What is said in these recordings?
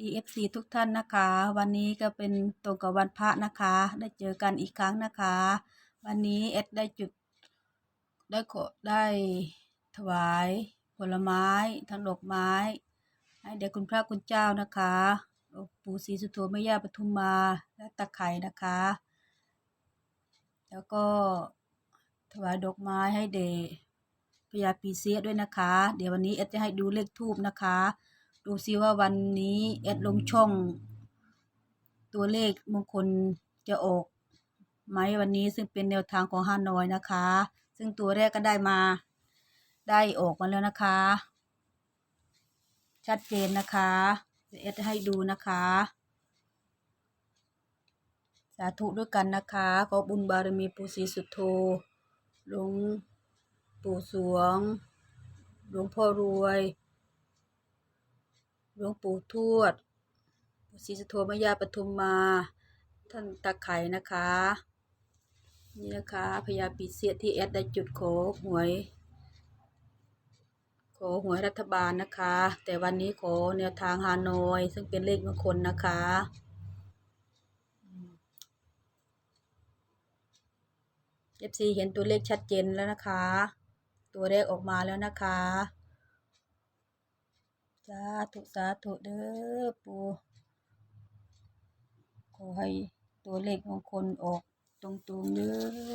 ดีเอฟซีทุกท่านนะคะ วันนี้ก็เป็นตรงกับวันพระนะคะ ได้เจอกันอีกครั้งนะคะ วันนี้เอดได้จุดได้ขอได้ถวาย ผลไม้ทั้งดอกไม้ ให้เด็กคุณพระคุณเจ้านะคะปู่ศรีสุโธแม่ย่าปทุมมาและตะไคร่นะคะ แล้วก็ถวายดอกไม้ให้เดชพญาปีเสียด้วยนะคะ เดี๋ยววันนี้เอดจะให้ดูเลขทูบนะคะ ดูซิว่าวันนี้เอดลงช่อง ตัวเลขมงคลจะออกไหมวันนี้ซึ่งเป็นแนวทางของฮานอยนะคะ ซึ่งตัวแรกก็ได้มาได้ออกมาแล้วนะคะ ชัดเจนนะคะเดี๋ยวเอดจะให้ดูนะคะ สาธุด้วยกันนะคะ ขอบุญบารมีปู่ศรีสุโธหลวงปู่สวง หลวงพ่อรวย หลวงปู่ทวดปู่ศรีสุโธมยาปทุมมา ท่านตาไข่นะคะ นี่นะคะพญาปีเสียที่แอดได้จุดขอหวยขอหวยรัฐบาลนะคะ แต่วันนี้ขอแนวทางฮานอย ซึ่งเป็นเลขมงคลนะคะเอฟซีเห็นตัวเลขชัดเจนแล้วนะคะ ตัวเลขออกมาแล้วนะคะ สาธุสาธุเด้อปูขอให้ตัวเลขมงคลออกตรงๆเด้อ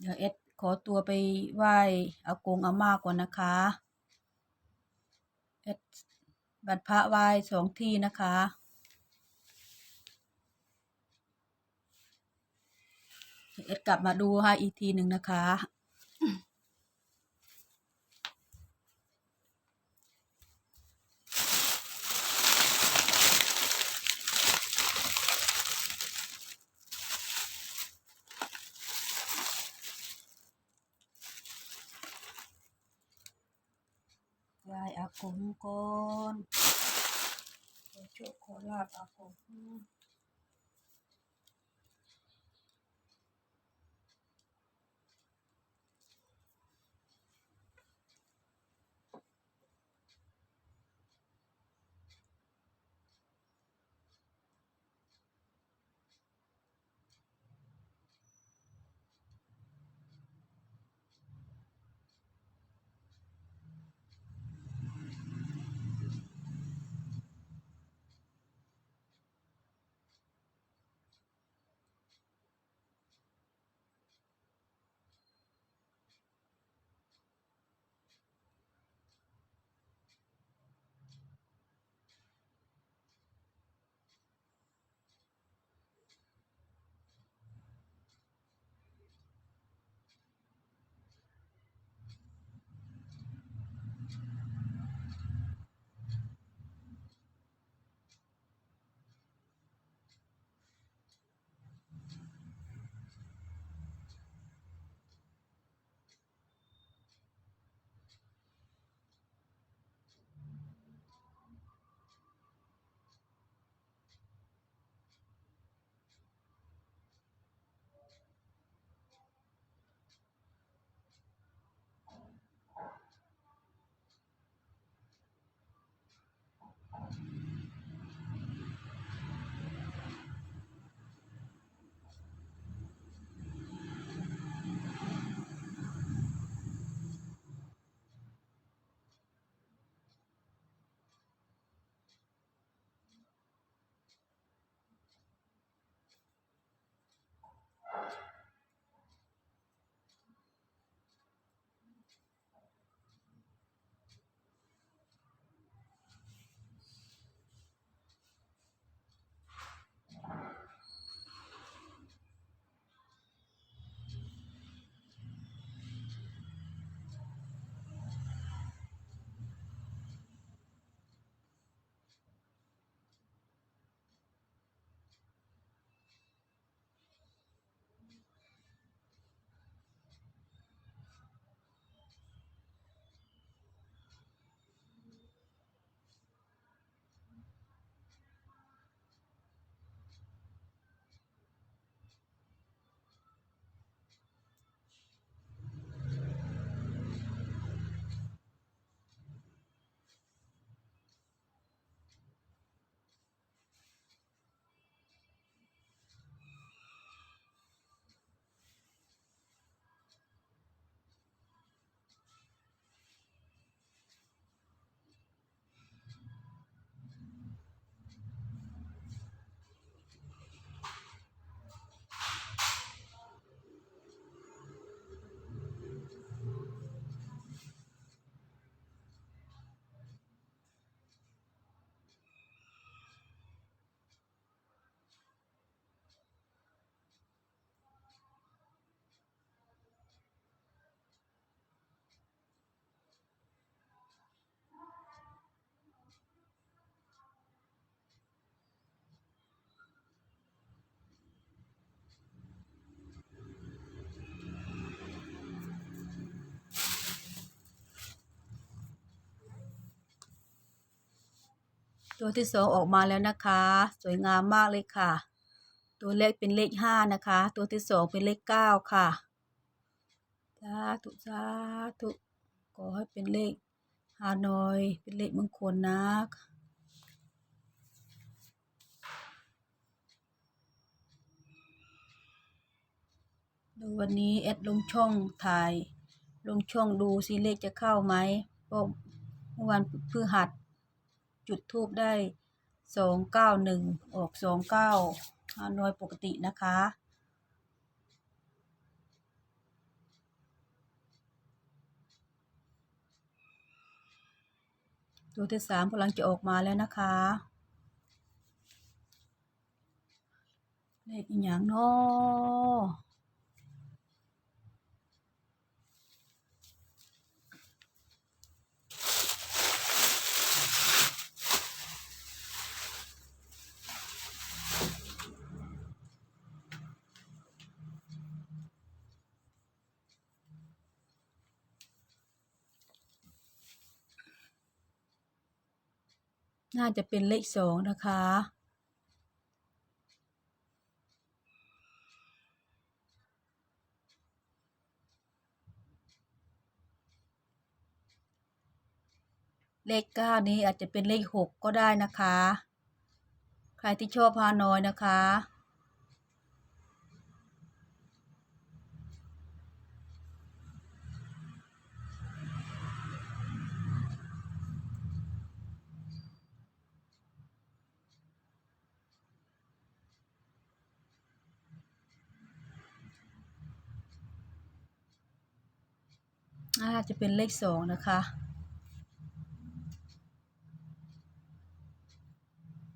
เดี๋ยวเอ็ดขอตัวไปไหว้อากงอาม่าก่อนนะคะเอ็ดบัตรพระไหว้สองที่นะคะ เอ็ดกลับมาดูให้อีกทีหนึ่งนะคะไหว้อากงก่อนขอโชคขอลาบอากง ตัวที่สองออกมาแล้วนะคะ สวยงามมากเลยค่ะ ตัวแรกเป็นเลขห้านะคะ ตัวที่สองเป็นเลขเก้าค่ะสาธุสาธุขอให้เป็นเลขฮานอยเป็นเลขมงคลนะดูวันนี้แอดลงช่องถ่าย ลงช่องดูสิเลขจะเข้าไหมเพราะเมื่อวันพฤหัส จุดทูบได้สองเก้าหนึ่งออกสองเก้าฮานอยปกตินะคะ ตัวที่สามกำลังจะออกมาแล้วนะคะเลขอีกอย่างเนาะ น่าจะเป็นเลขสองนะคะ เลขเก้านี้อาจจะเป็นเลขหกก็ได้นะคะ ใครที่ชอบพานอยนะคะ อาจจะเป็นเลขสองนะคะ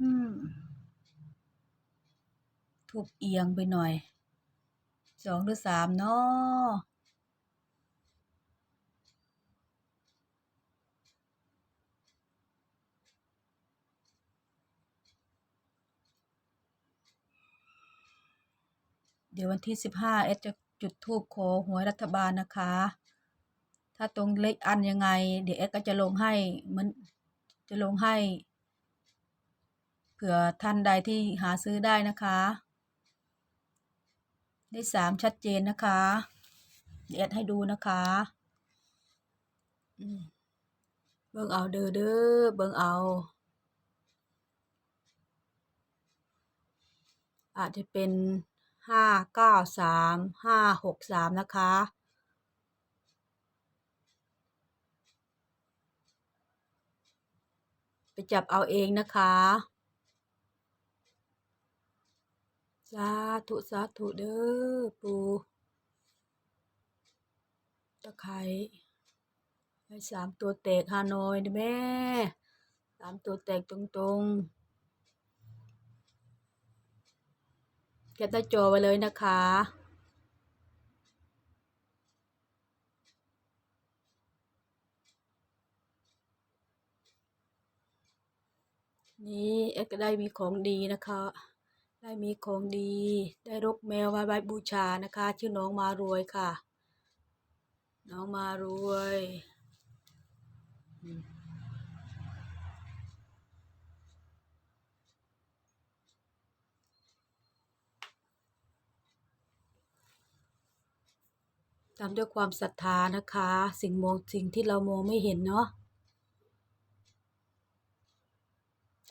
อืมถูกเอียงไปหน่อย สองหรือสามเนาะเดี๋ยววันที่สิบห้าเอสจะจุดทูบขอหวยรัฐบาลนะคะ ถ้าตรงเลขอันยังไง เดี๋ยวเอสก็จะลงให้มือนจะลงให้ เผื่อท่านใดที่หาซื้อได้นะคะ ได้สามชัดเจนนะคะ เดี๋ยวแอดให้ดูนะคะเบิ่งเอาเด้อเด้อเบิ่งเอาอาจจะเป็นห้าเก้าสามห้าหกสามนะคะ ไปจับเอาเองนะคะสาธุสาธุเด้อปูตะไคร้ให้สามตัวแตกฮานอยนะแม่สามตัวแตกตรงๆแคปหน้าจอไว้เลยนะคะ นี่เอ็กก็ได้มีของดีนะคะ ได้มีของดี ได้รกแมวไว้ไว้บูชานะคะ ชื่อน้องมารวยค่ะ น้องมารวยตามด้วยความศรัทธานะคะ สิ่งมองสิ่งที่เรามองไม่เห็นเนาะ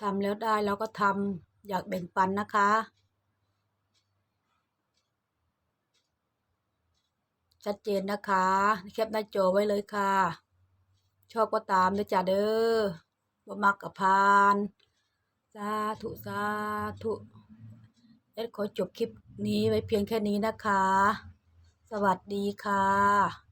ทำแล้วได้เราก็ทำอยากแบ่งปันนะคะ ชัดเจนนะคะแคปหน้าจอไว้เลยค่ะ ชอบก็ตามเด้อจ้าเด้อบ่มักกับพานสาธุสาธุเอ็ดขอจบคลิปนี้ไว้เพียงแค่นี้นะคะ สวัสดีค่ะ